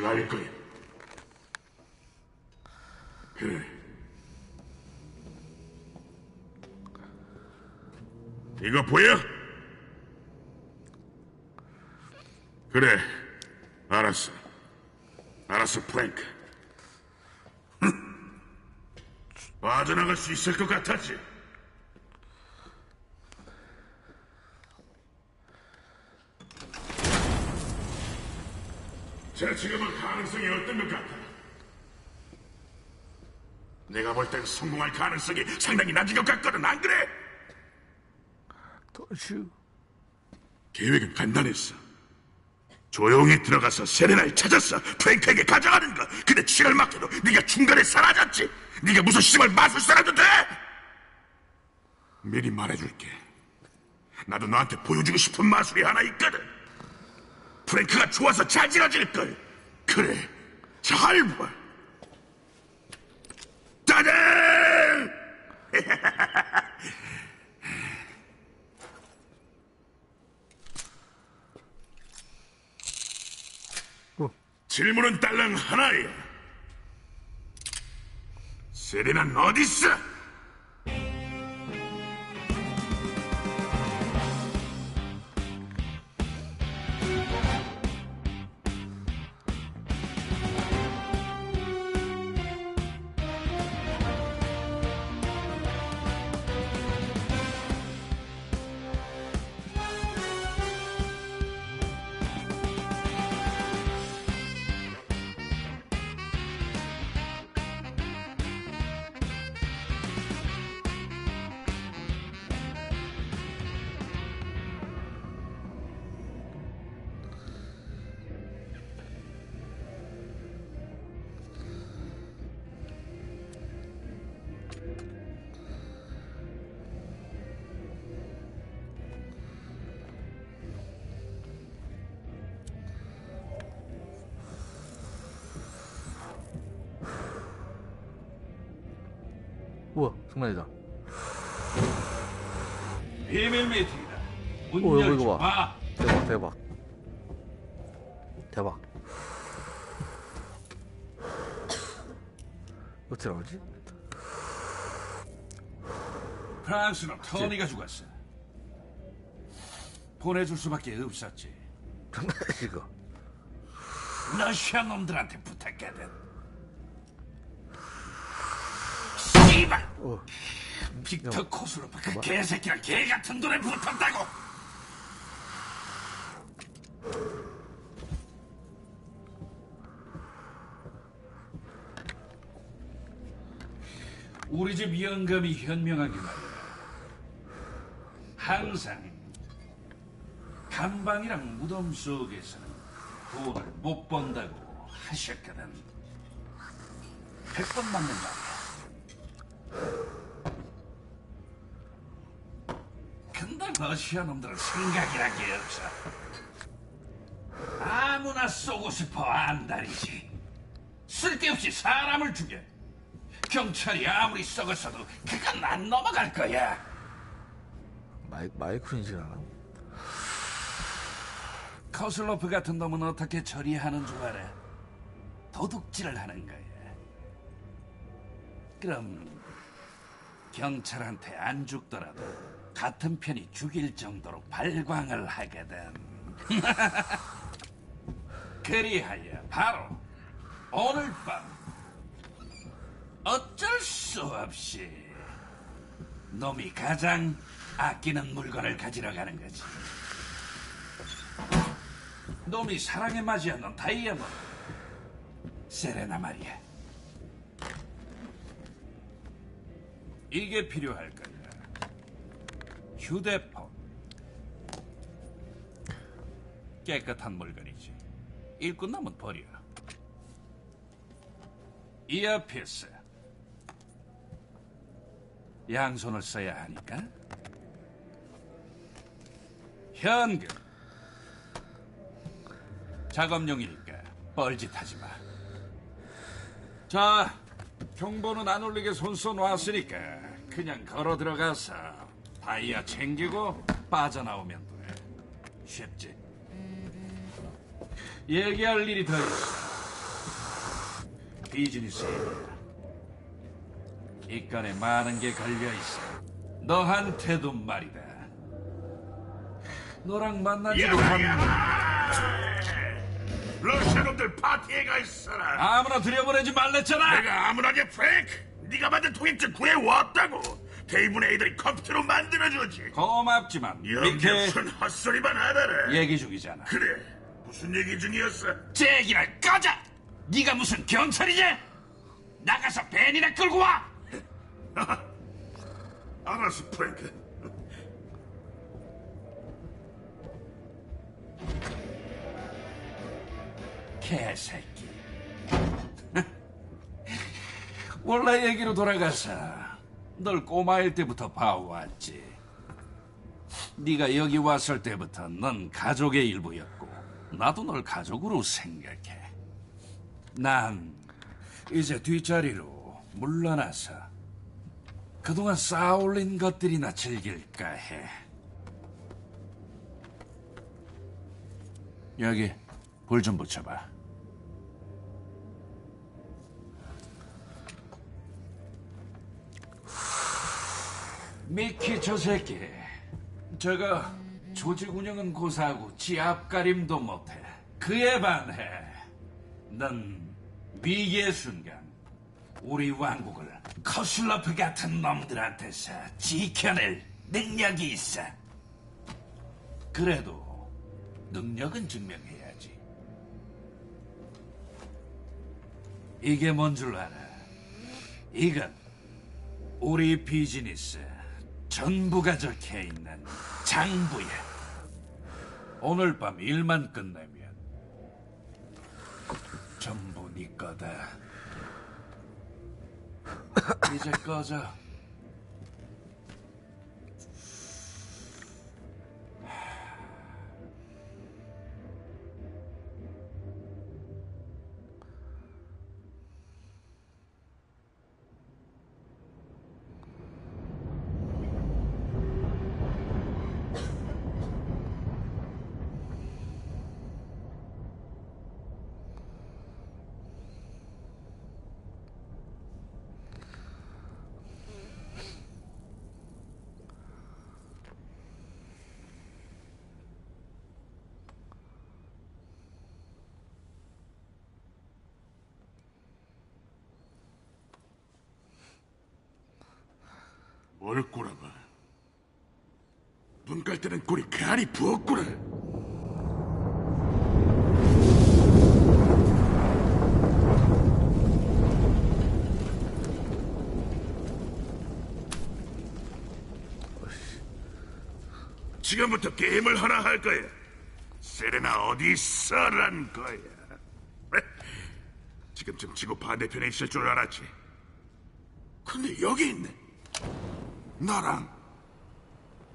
들어갈 거야. 그래. 이거 보여? 그래. 알았어. 알았어, 프랭크. 빠져나갈 수 있을 것 같았지? 자, 지금은 가능성이 어떤 것 같아? 내가 볼 땐 성공할 가능성이 상당히 낮은 것 같거든, 안 그래? 도슈. 계획은 간단했어. 조용히 들어가서 세레나를 찾았어. 프랭크에게 가져가는 거. 근데 치를 막혀도 네가 중간에 사라졌지. 네가 무슨 씨발 마술사라도 돼? 미리 말해줄게. 나도 너한테 보여주고 싶은 마술이 하나 있거든. 프랭크가 좋아서 자지러질 걸. 그래, 잘 봐. 짜잔! 어, 질문은 딸랑 하나야. 세레나는 어디 있어? 장난이다. 비밀 미팅이다. 문 오, 이거, 열지 이거 봐. 마. 대박, 대박. 대박. 어떻게 나오지? 프랑스는 토니가 죽었어. 보내줄 수밖에 없었지. 장난 이거. 러시아 놈들한테 부탁했거든. 씨발! 어, 빅터 코스로프 그 개새끼랑 개 같은 돈에 붙었다고! 우리 집 영감이 현명하게 말이야. 항상 감방이랑 무덤 속에서는 돈을 못 번다고 하셨거든. 백번 맞는 말이야. 근데 러시아 놈들은 생각이란 게 없어. 아무나 쏘고 싶어 안달이지. 쓸데없이 사람을 죽여. 경찰이 아무리 썩었어도 그건 안 넘어갈 거야. 마이, 마이크 인식하나? 커슬로프 같은 놈은 어떻게 처리하는 줄 알아? 도둑질을 하는 거야. 그럼 경찰한테 안 죽더라도 같은 편이 죽일 정도로 발광을 하거든. 그리하여 바로 오늘 밤 어쩔 수 없이 놈이 가장 아끼는 물건을 가지러 가는 거지. 놈이 사랑에 맞이하는 다이아몬드. 세레나 말이야. 이게 필요할 거야. 휴대폰. 깨끗한 물건이지. 읽고 나면 버려. 이어피스. 양손을 써야 하니까. 현금. 작업용이니까 뻘짓하지 마. 자, 경보는 안 울리게 손써 놨으니까 그냥 걸어 들어가서 다이아 챙기고 빠져나오면 돼. 쉽지? 얘기할 일이 더 있어. 비즈니스 이 건에 많은 게 걸려 있어. 너한테도 말이다. 너랑 만나지도 한 러시아 놈들 파티에 가 있어라. 아무나 들여보내지 말랬잖아. 내가 아무나게 프랭크, 네가 만든 통행증 구해왔다고. 대부분 애들이 컴퓨터로 만들어주지. 고맙지만 밑에 무슨 헛소리만 하더라. 얘기 중이잖아. 그래, 무슨 얘기 중이었어? 제 얘기를 꺼져. 네가 무슨 경찰이지? 나가서 벤이나 끌고 와. 알았어, 프랭크. 개새끼. 원래 얘기로 돌아가서 널 꼬마일 때부터 봐왔지. 네가 여기 왔을 때부터 넌 가족의 일부였고 나도 널 가족으로 생각해. 난 이제 뒷자리로 물러나서 그동안 쌓아올린 것들이나 즐길까 해. 여기 불 좀 붙여봐. 미키 저 새끼. 저거 조직 운영은 고사하고 지 앞가림도 못해. 그에 반해 넌 위기의 순간 우리 왕국을 커슬러프 같은 놈들한테서 지켜낼 능력이 있어. 그래도 능력은 증명해야지. 이게 뭔 줄 알아? 이건 우리 비즈니스 전부가 적혀 있는 장부야. 오늘 밤 일만 끝내면 전부 네 거다. 이제 꺼져. 뭘 꼬라봐. 눈 깔 때는 그 안이 부었구나. 지금부터 게임을 하나 할 거야. 세레나 어디 있어란 거야. 지금쯤 지구 반대편에 있을 줄 알았지. 근데 여기 있네. 나랑.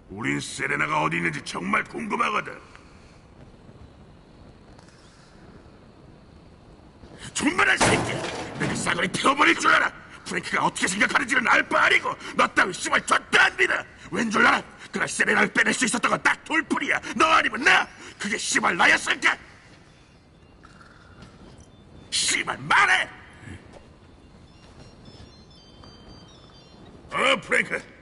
우린 세레나가 어디 있는지 정말 궁금하거든. 존만한 새끼! 내가 싸그리 태워버릴 줄 알아! 프랭크가 어떻게 생각하는지는 알 바 아니고 너 따위 씨발 절대 안 믿어! 왠 줄 알아? 그날 세레나를 빼낼 수 있었던 건 딱 돌뿐이야! 너 아니면 나! 그게 씨발 나였을까? 씨발 말해! 어, 프랭크.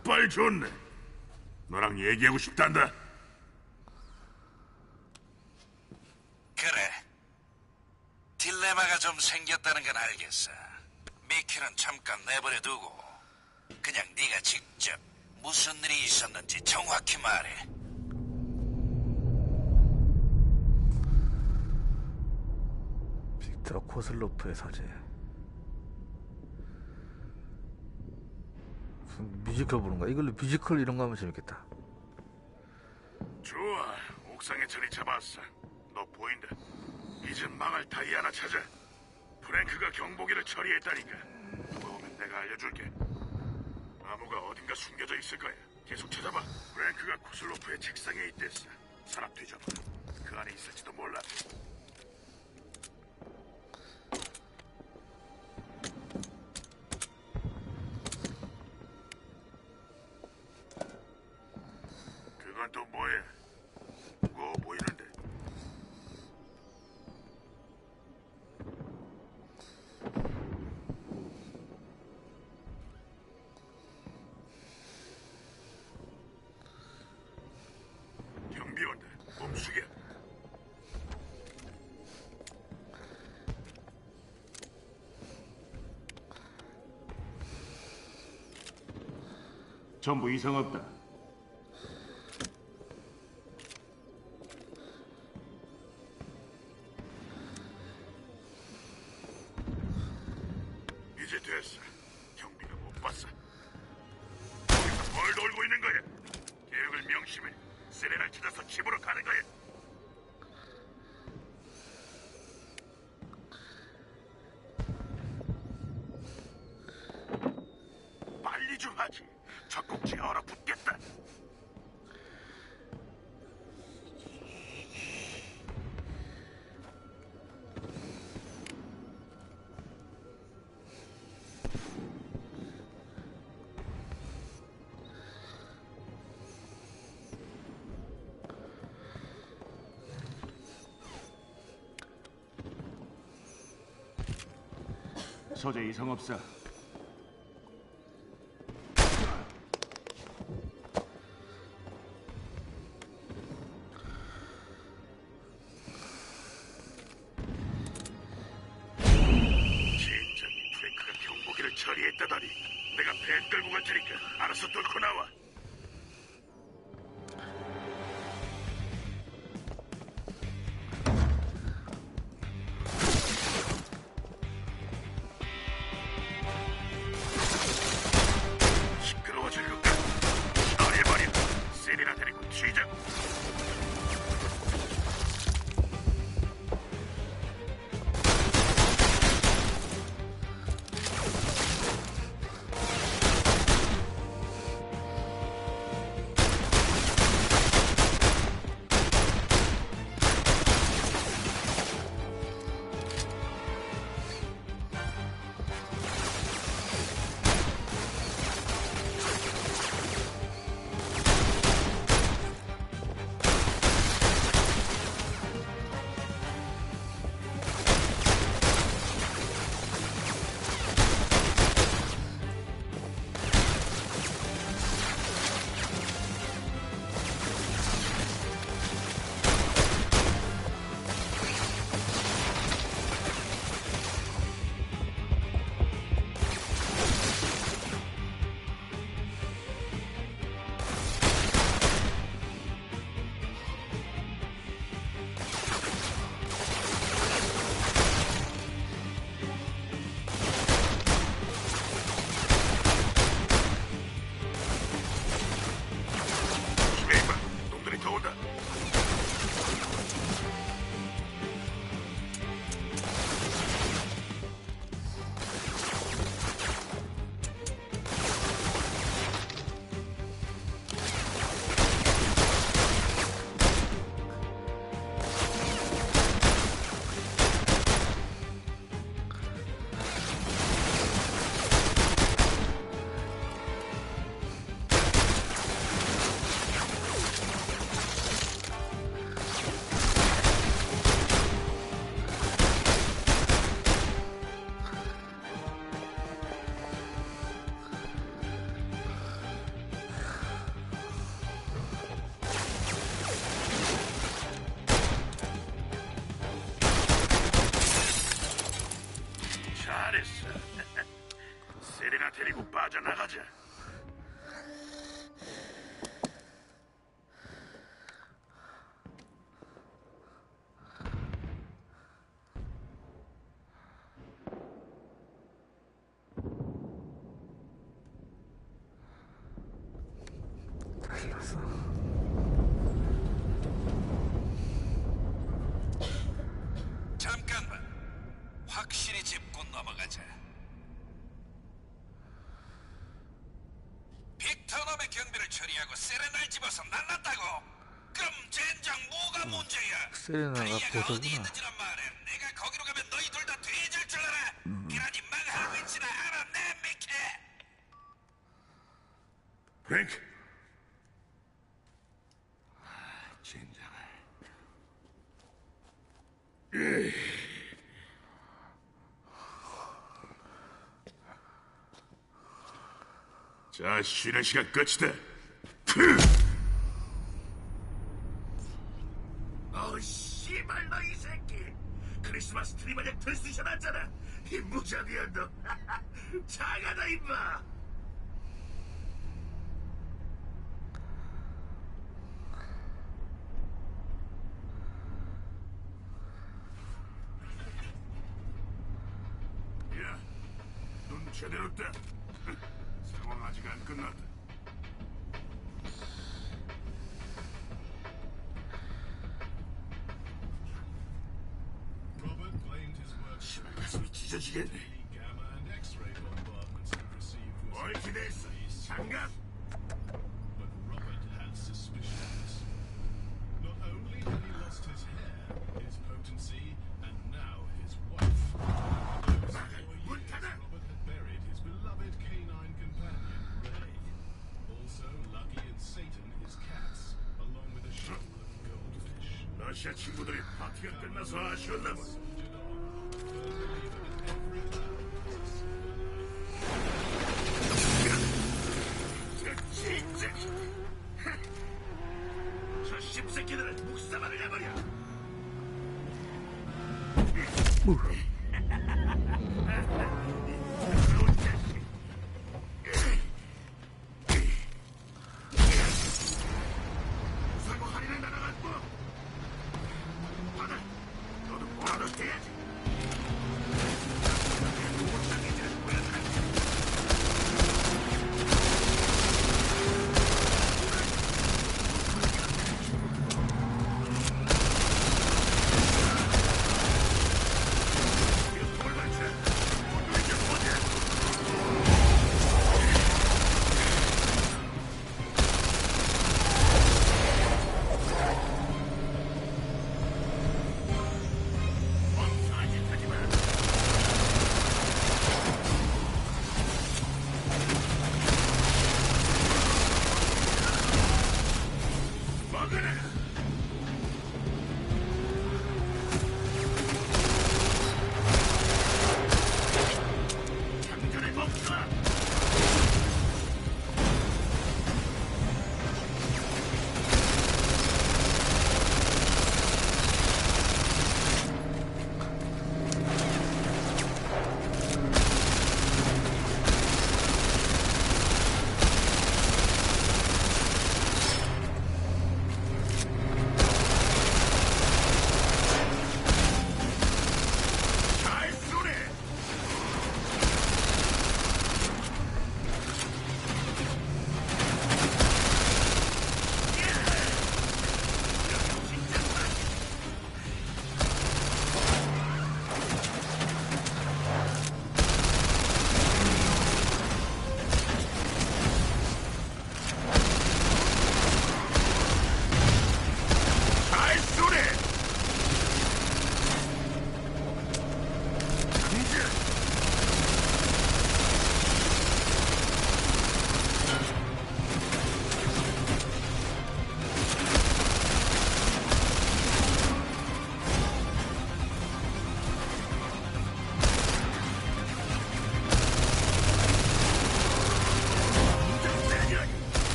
운빨 좋네. 너랑 얘기하고 싶단다. 그래. 딜레마가 좀 생겼다는 건 알겠어. 미키는 잠깐 내버려 두고 그냥 네가 직접 무슨 일이 있었는지 정확히 말해. 빅터 코슬로프의 사제. 무슨 뮤지컬 보는 거야? 이걸로 뮤지컬 이런 거 하면 재밌겠다. 좋아. 옥상에 자리 잡았어. 너 보인다. 이제 망할 다이 아나 찾아. 프랭크가 경보기를 처리했다니까. 누가 오면 내가 알려줄게. 나무가 어딘가 숨겨져 있을 거야. 계속 찾아봐. 프랭크가 코슬로프의 책상에 있댔어. 서랍 뒤져봐. 그 안에 있을지도 몰라. 전부 이상 없다. 서재 이성업사 잠깐만. 확실히 짚고 넘어가자. 빅터넘의 경비를 처리하고 세레날 집어서 날랐다고. 그럼 젠장 뭐가 음. 문제야? 세레나가 보석이나. 나 쉬는 시간 끝이다. 트! 어우, 씨발, 너 이 새끼! 크리스마스 트리 마냥 들쑤셔놨잖아! 이 무자비한 너! 작아다, 임마! 러시아 친구들이 파티가 끝나서 아쉬웠나 봐.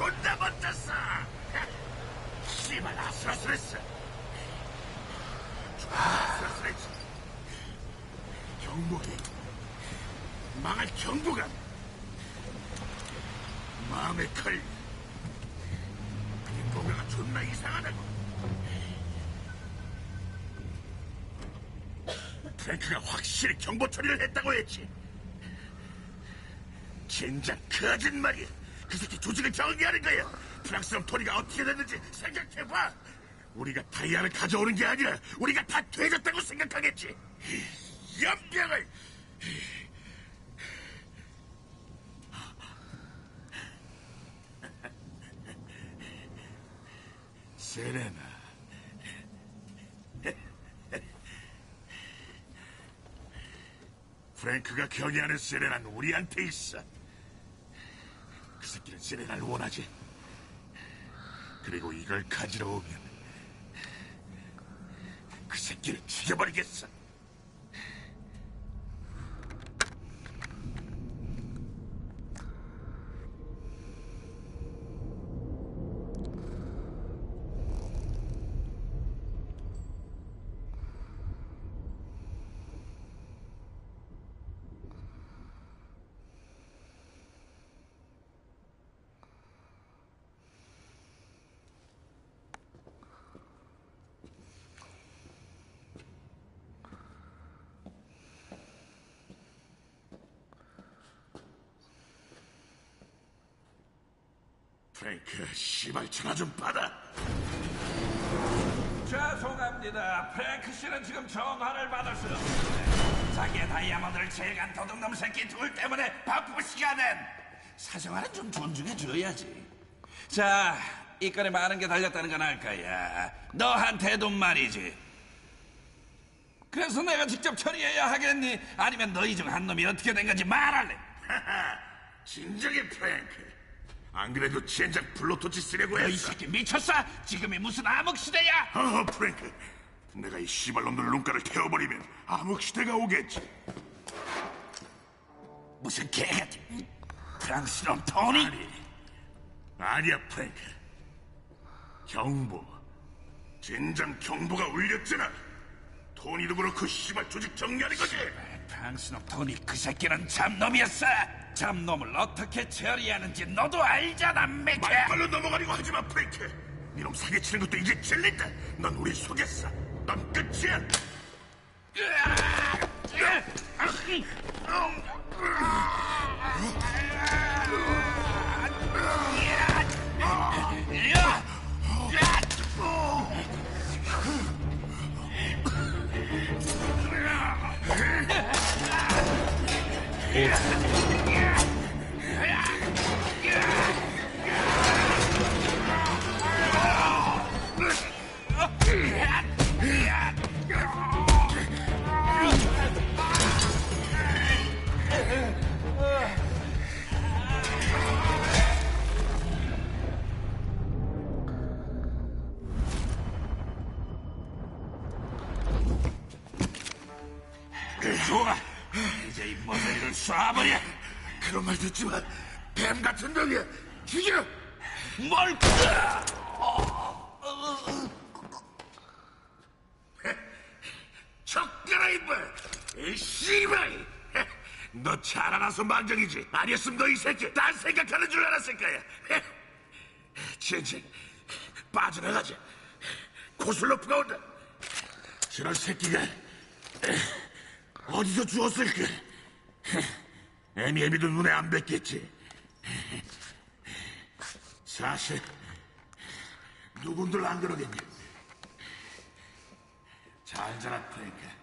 존나 멋졌어! 씨발 아슬아슬했어! 존나 아슬아슬했지! 경복이 망할 경복아! 마음에 걸려 뭔가가 존나 이상하다고 프랭크가 확실히 경보 처리를 했다고 했지 진작 거짓말이야 그 새끼 조직을 정리하는 거야 프랑스놈 토니가 어떻게 됐는지 생각해봐. 우리가 다이아를 가져오는 게 아니라 우리가 다 되졌다고 생각하겠지. 연병을. 세레나. 프랭크가 경애하는 세레나는 우리한테 있어. 세레나를 원하지. 그리고 이걸 가지러 오면 그 새끼를 죽여버리겠어. 프랭크, 씨발 전화 좀 받아. 죄송합니다. 프랭크 씨는 지금 전화를 받을 수 없습니다. 자기의 다이아몬드를 제간 도둑놈 새끼 둘 때문에 바쁜 시간엔 사생활은 좀 존중해줘야지. 자, 이 건에 많은 게 달렸다는 건 알 거야. 너한테도 말이지. 그래서 내가 직접 처리해야 하겠니? 아니면 너희 중 한 놈이 어떻게 된 건지 말할래? 하하, 진정해 프랭크. 안 그래도 젠장 블로토치 쓰려고 했어. 새끼 미쳤어? 지금이 무슨 암흑 시대야? 어, 프랭크. 내가 이 씨발놈들 눈가를 태워버리면 암흑 시대가 오겠지. 무슨 개같은 프랑스놈 토니? 아니, 아니야, 프랭크. 경보. 젠장 경보가 울렸잖아. 토니도 그렇고 씨발 조직 정리하는 거지. 프랑스놈 토니 그 새끼는 잡놈이었어. 잡놈을 어떻게 처리하는지 너도 알잖아, 맥케. 말빨로 넘어가려고 하지 마, 프랭크. 이놈 사기치는 것도 이제 질린다. 넌 우리 속였어. 넌 끝이야. 알아서 망정이지. 아니었으면 너이 새끼 딴 생각하는 줄 알았을 거야. 진진, 빠져나가자. 고슬로프가 온다. 저런 새끼가 어디서 주웠을까? 애미애미도 눈에 안 뵙겠지. 사실 누군들 안 그러겠냐. 잘 자라 프랭크.